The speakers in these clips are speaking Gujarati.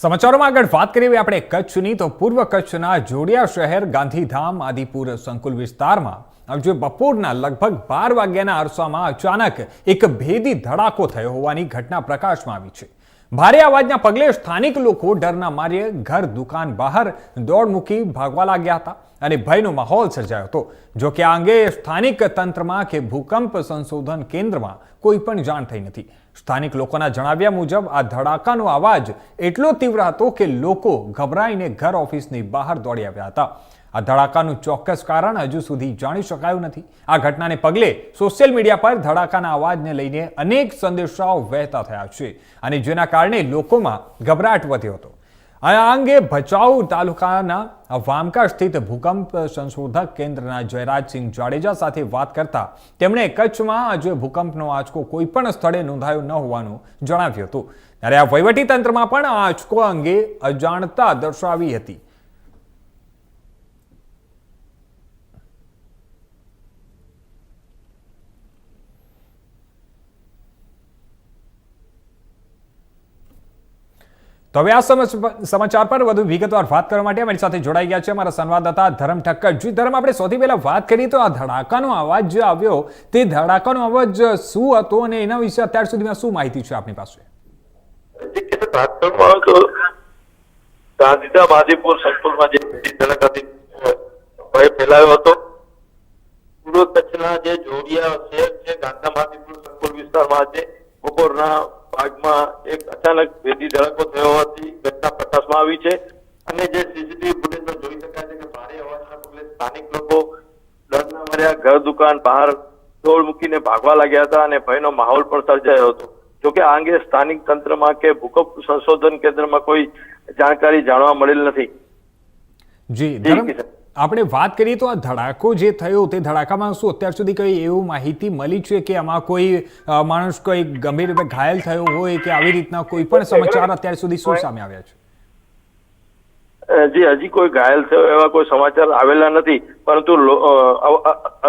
સમાચારોમાં આગળ વાત કરીએ આપણે કચ્છની. તો પૂર્વ કચ્છના જોડિયા શહેર ગાંધીધામ આદિપુર સંકુલ વિસ્તારમાં આજે બપોરના લગભગ બાર વાગ્યાના અરસામાં અચાનક એક ભેદી ધડાકો થયો હોવાની ઘટના પ્રકાશમાં આવી છે. ભારે અવાજના પગલે સ્થાનિક લોકો ડરના મારે ઘર, દુકાન બહાર દોડ મૂકી ભાગવા લાગ્યા હતા અને ભયનો માહોલ સર્જાયો હતો. જો કે આ અંગે સ્થાનિક તંત્રમાં કે ભૂકંપ સંશોધન કેન્દ્રમાં કોઈ પણ જાણ થઈ નથી. સ્થાનિક લોકોના જણાવ્યા મુજબ, આ ધડાકાનો અવાજ એટલો તીવ્ર હતો કે લોકો ગભરાઈને ઘર ઓફિસની બહાર દોડી આવ્યા હતા. આ ધડાકાનું ચોક્કસ કારણ હજુ સુધી જાણી શકાયું નથી. આ ઘટનાને પગલે સોશિયલ મીડિયા પર ધડાકાના અવાજને લઈને અનેક સંદેશાઓ વહેતા થયા છે અને જેના કારણે લોકોમાં ગભરાટ વધ્યો હતો. આ અંગે ભચાઉ તાલુકાના વામકા સ્થિત ભૂકંપ સંશોધક કેન્દ્રના જયરાજસિંહ જાડેજા સાથે વાત કરતા તેમણે કચ્છમાં આજે ભૂકંપનો આંચકો કોઈ પણ સ્થળે નોંધાયો ન હોવાનું જણાવ્યું હતું. ત્યારે આ વહીવટી તંત્રમાં પણ આંચકો અંગે અજાણતા દર્શાવી હતી. તો હવે આ સમાચાર પર વધુ વિગતવાર વાત કરવા માટે અમારી સાથે જોડાઈ ગયા છે અમારા સંવાદદાતા ધરમ ઠક્કર. જી, ધરમ, આપણે સૌથી પહેલા વાત કરીએ તો આ ધડાકાનો અવાજ જે આવ્યો, તે ધડાકાનો અવાજ શું હતો અને એના વિશે અત્યાર સુધીમાં શું માહિતી છે આપની પાસે? ગાંધીધામ આદિપુર સંકુલમાં જે ધડક હતી ભય ફેલાયો હતો. પૂર્વ કચ્છના જે જોડિયા શહેર છે ગાંધીધામ માધીપુર સંકુલ વિસ્તારમાં આજે બપોરના ભાગમાં એક અચાનક ભેદી ધડકો થયો હોવાથી ઘટના પ્રકાશમાં આવી છે. અને જે સીસીટીવી ફૂટેજમાં જોઈ શકાય છે કે ભારે અવાજના પગલે સ્થાનિક લોકો ડરના મર્યા ઘર દુકાન બહાર દોડ મૂકીને ભાગવા લાગ્યા હતા અને ભયનો માહોલ પણ સર્જાયો હતો. જોકે આ અંગે સ્થાનિક તંત્રમાં કે ભૂકંપ સંશોધન કેન્દ્રમાં કોઈ જાણકારી જાણવા મળેલ નથી. જી. આપણે વાત કરીએ તો આ ધડાકો જે થયો તે ધડાકામાં શું અત્યાર સુધી કઈ એવું માહિતી મળી છે કે આમાં કોઈ માણસ કોઈ ગંભીર રીતે ઘાયલ થયો હોય કે આવી રીતના કોઈ પણ સમાચાર અત્યાર સુધી શું સામે આવ્યા છે? જી હજી કોઈ ઘાયલ થયો એવા કોઈ સમાચાર આવેલા નથી, પરંતુ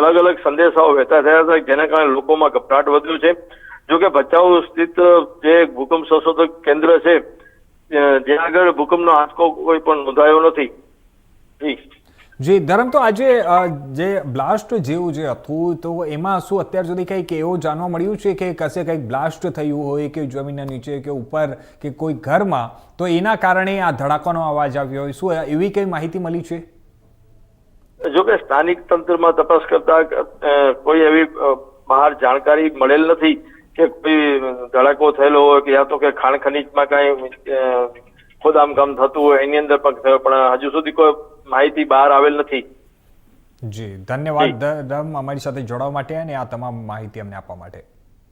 અલગ અલગ સંદેશાઓ વહેતા થયા હતા જેના કારણે લોકોમાં ગભરાટ વધ્યો છે. જો કે ભચાઉ સ્થિત જે ભૂકંપ સંશોધક કેન્દ્ર છે જ્યાં આગળ ભૂકંપનો આંચકો કોઈ પણ નોંધાયો નથી. જી જી ધરમ તો આજે જે બ્લાસ્ટ જેવું જે હતું, તો એમાં શું અત્યાર સુધી કંઈક એવું જાણવા મળ્યું છે કે કશે કંઈક બ્લાસ્ટ થયું હોય કે જમીનના નીચે કે ઉપર કે કોઈ ઘરમાં? તો એના કારણે આ ધડાકાનો અવાજ આવ્યો હોય. શું એવી કઈ માહિતી મળી છે? જો કે સ્થાનિક તંત્રમાં તપાસ કરતા કોઈ એવી બહાર જાણકારી મળેલ નથી કે કોઈ ધડાકો થયેલો હોય કે યા તો કે ખાણ ખનીજમાં કાંઈ ખોદામ કામ થતું હોય એની અંદર પણ થયો પણ હજુ સુધી કોઈ માહિતી બહાર આવેલ નથી. જી ધન્યવાદ ધરમ અમારી સાથે જોડાવા માટે અને આ તમામ માહિતી અમને આપવા માટે.